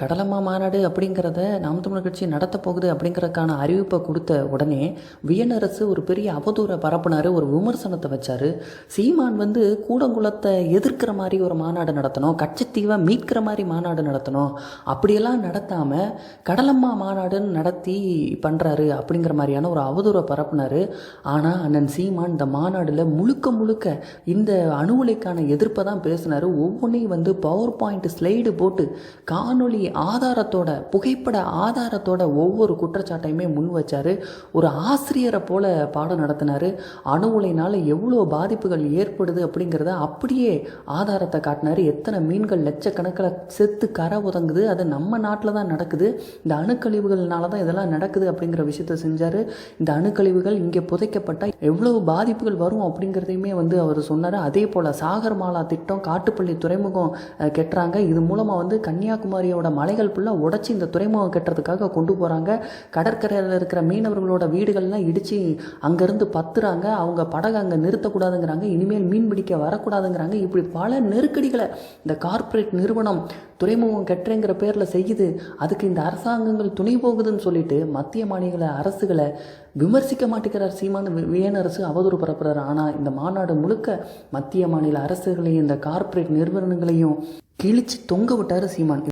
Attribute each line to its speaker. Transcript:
Speaker 1: கடலம்மா மாநாடு அப்படிங்கிறத நாம் தமிழர் கட்சி நடத்த போகுது அப்படிங்கிறதுக்கான அறிவிப்பை கொடுத்த உடனே வியனரசு ஒரு பெரிய அவதூறை பரப்புனார் ஒரு விமர்சனத்தை வச்சார். சீமான் வந்து கூடங்குளத்தை எதிர்க்கிற மாதிரி ஒரு மாநாடு நடத்தணும் கட்சித்தீவை மீட்கிற மாதிரி மாநாடு நடத்தணும். அப்படியெல்லாம் நடத்தாமல் கடலம்மா மாநாடுன்னு நடத்தி பண்ணுறாரு அப்படிங்கிற மாதிரியான ஒரு அவதூறை பரப்புனார். ஆனால் அண்ணன் சீமான் இந்த மாநாடில் முழுக்க முழுக்க இந்த அணு உலைக்கான எதிர்ப்பை தான் பேசினார். ஒவ்வொன்றையும் வந்து பவர் பாயிண்ட் ஸ்லைடு போட்டு காணொலி ஆதாரத்தோட புகைப்பட ஆதாரத்தோட ஒவ்வொரு குற்றச்சாட்டையுமே முன் வச்சார். ஒரு ஆசிரியரை போல பாடம் நடத்தினார். அணு உலையினால் எவ்வளோ பாதிப்புகள் ஏற்படுது அப்படிங்கிறத அப்படியே ஆதாரத்தை காட்டினார். எத்தனை மீன்கள் லட்சக்கணக்கில் செத்து கரை உதங்குது. அது நம்ம நாட்டில் தான் நடக்குது. இந்த அணுக்கழிவுகள்னால தான் இதெல்லாம் நடக்குது அப்படிங்கிற விஷயத்த செஞ்சார். இந்த அணுக்கழிவுகள் இங்கே புதைக்கப்பட்டால் எவ்வளோ பாதிப்புகள் வரும் அப்படிங்கிறதையுமே வந்து அவர் சொன்னார். அதே போல் சாகர்மாலா திட்டம் காட்டுப்பள்ளி துறைமுகம் கெட்டுறாங்க. இது மூலமாக வந்து கன்னியாகுமரியோட மலைகள் ஃபுல்லாக உடச்சி இந்த துறைமுகம் கட்டுறதுக்காக கொண்டு போகிறாங்க கடற்கரையில் இருக்கிற மீனவர்களோட வீடுகள்லாம் இடித்து அங்கேருந்து பத்துறாங்க. அவங்க படகு அங்கே நிறுத்தக்கூடாதுங்கிறாங்க. இனிமேல் மீன் பிடிக்க வரக்கூடாதுங்கிறாங்க. இப்படி பல நெருக்கடிகளை இந்த கார்ப்பரேட் நிறுவனம் துறைமுகம் கட்டுறேங்கிற பேரில் செய்யுது. அதுக்கு இந்த அரசாங்கங்கள் துணை போகுதுன்னு சொல்லிட்டு மத்திய மாநில அரசுகளை விமர்சிக்க மாட்டேங்கிறார் சீமான். வியனரசு அவதூறு பரப்புறாரு. ஆனால் இந்த மாநாடு முழுக்க மத்திய மாநில அரசுகளையும் இந்த கார்ப்பரேட் நிறுவனங்களையும் கிழிச்சு தொங்க விட்டார் சீமான்.